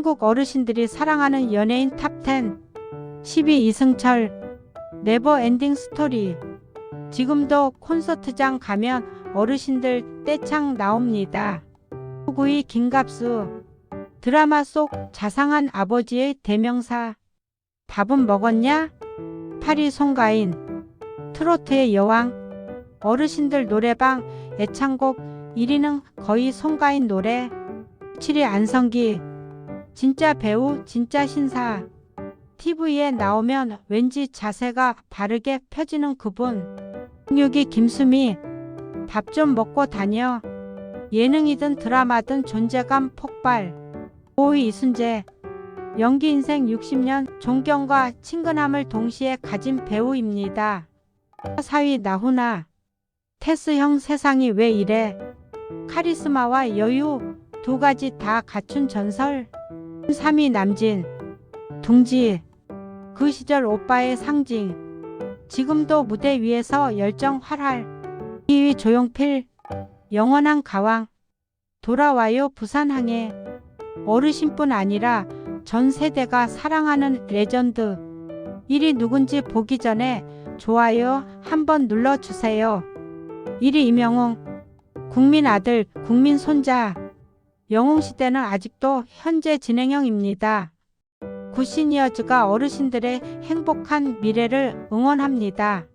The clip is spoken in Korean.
한국 어르신들이 사랑하는 연예인 탑10 12 이승철 네버 엔딩 스토리. 지금도 콘서트장 가면 어르신들 떼창 나옵니다. 후구이 김갑수. 드라마 속 자상한 아버지의 대명사. 밥은 먹었냐? 파리 송가인. 트로트의 여왕. 어르신들 노래방 애창곡 1위는 거의 송가인 노래. 7위 안성기 진짜 배우 진짜 신사. TV에 나오면 왠지 자세가 바르게 펴지는 그분. 6위 김수미. 밥 좀 먹고 다녀. 예능이든 드라마든 존재감 폭발. 5위 이순재. 연기 인생 60년 존경과 친근함을 동시에 가진 배우입니다. 4위 나훈아. 테스 형 세상이 왜 이래? 카리스마와 여유 두 가지 다 갖춘 전설 3위 남진 둥지 그 시절 오빠의 상징. 지금도 무대 위에서 열정 활활. 2위 조용필 영원한 가왕. 돌아와요 부산항해 어르신뿐 아니라 전 세대가 사랑하는 레전드. 1위 누군지 보기 전에 좋아요 한번 눌러주세요. 1위 임영웅 국민 아들 국민 손자 영웅 시대는 아직도 현재 진행형입니다. 구시니어즈가 어르신들의 행복한 미래를 응원합니다.